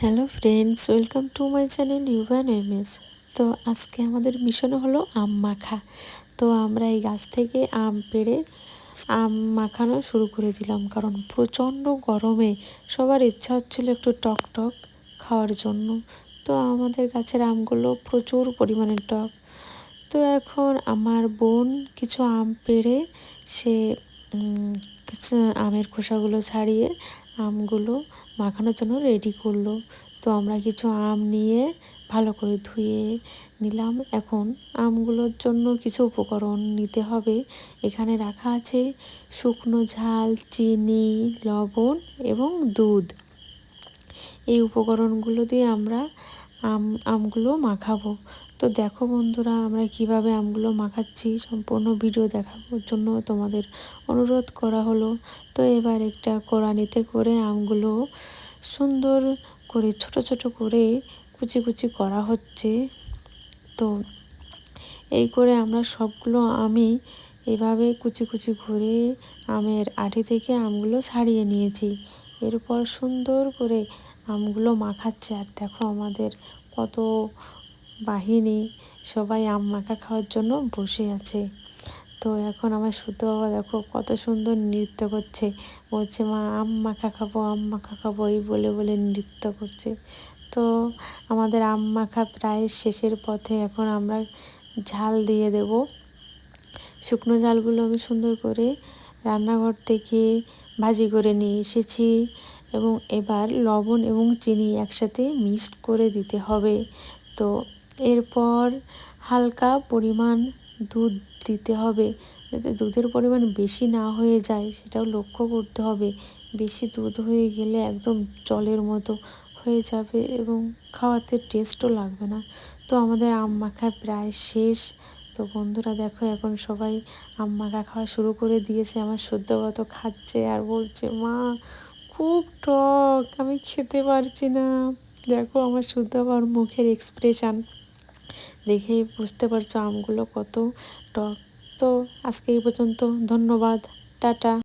Hello friends, welcome to my channel Yuvan MS তো আজকে আমাদের মিশন হলো আম মাখা। তো আমরা এই গাছ থেকে আম পেড়ে আম মাখানো শুরু করে দিলাম, কারণ প্রচণ্ড গরমে সবার ইচ্ছা হচ্ছিল একটু টক টক খাওয়ার জন্য। তো আমাদের গাছের আমগুলো প্রচুর পরিমাণে টক। তো এখন আমার বোন কিছু আম পেড়ে সে আমের খোসাগুলো ছাড়িয়ে আমগুলো মাখানোর জন্য রেডি করল। তো আমরা কিছু আম নিয়ে ভালো করে ধুয়ে নিলাম। এখন আমগুলোর জন্য কিছু উপকরণ নিতে হবে। এখানে রাখা আছে শুকনো ঝাল, চিনি, লবণ এবং দুধ। এই উপকরণগুলো দিয়ে আমরা আম, আমগুলো মাখাবো। তো দেখো বন্ধুরা, আমরা কীভাবে আমগুলো মাখাচ্ছি, সম্পূর্ণ ভিডিও দেখানোর জন্য তোমাদের অনুরোধ করা হলো। তো এবার একটা কোরআনিতে করে আমগুলো সুন্দর করে, ছোট ছোট করে কুচি কুচি করা হচ্ছে। তো এই করে আমরা সবগুলো আমি এভাবে কুচি কুচি করে আমের আটি থেকে আমগুলো ছাড়িয়ে নিয়েছি। এরপর সুন্দর করে আমগুলো মাখাচ্ছে। আর দেখো আমাদের কত বাহিনী সবাই আম মাখা খাওয়ার জন্য বসে আছে। তো এখন আমার সুতো বাবা দেখো কত সুন্দর নৃত্য করছে। বলছে, মা, আম মাখা খাব, আম মাখা খাব, এই বলে বলে নৃত্য করছে। তো আমাদের আম মাখা প্রায় শেষের পথে এখন আমরা ঝাল দিয়ে দেব। শুকনো ঝালগুলো আমি সুন্দর করে রান্নাঘর থেকে ভাজি করে নিয়ে এসেছি। এবং এবার লবণ এবং চিনি একসাথে মিক্সড করে দিতে হবে। তো এরপর হালকা পরিমাণ দুধ দিতে হবে। যাতে দুধের পরিমাণ বেশি না হয়ে যায়, সেটাও লক্ষ্য করতে হবে। বেশি দুধ হয়ে গেলে একদম জলের মতো হয়ে যাবে এবং খাওয়াতে টেস্টও লাগবে না। তো আমাদের আম মাখা প্রায় শেষ। তো বন্ধুরা দেখো, এখন সবাই আম মাখা খাওয়া শুরু করে দিয়েছে। আমার সদ্যগত খাচ্ছে আর বলছে, মা খুব টক, আমি খেতে পারছি না। দেখো আমার শুধু আবার মুখের এক্সপ্রেশান দেখেই বুঝতে পারছ আমগুলো কত টক। তো আজকে এই পর্যন্ত, ধন্যবাদ, টাটা।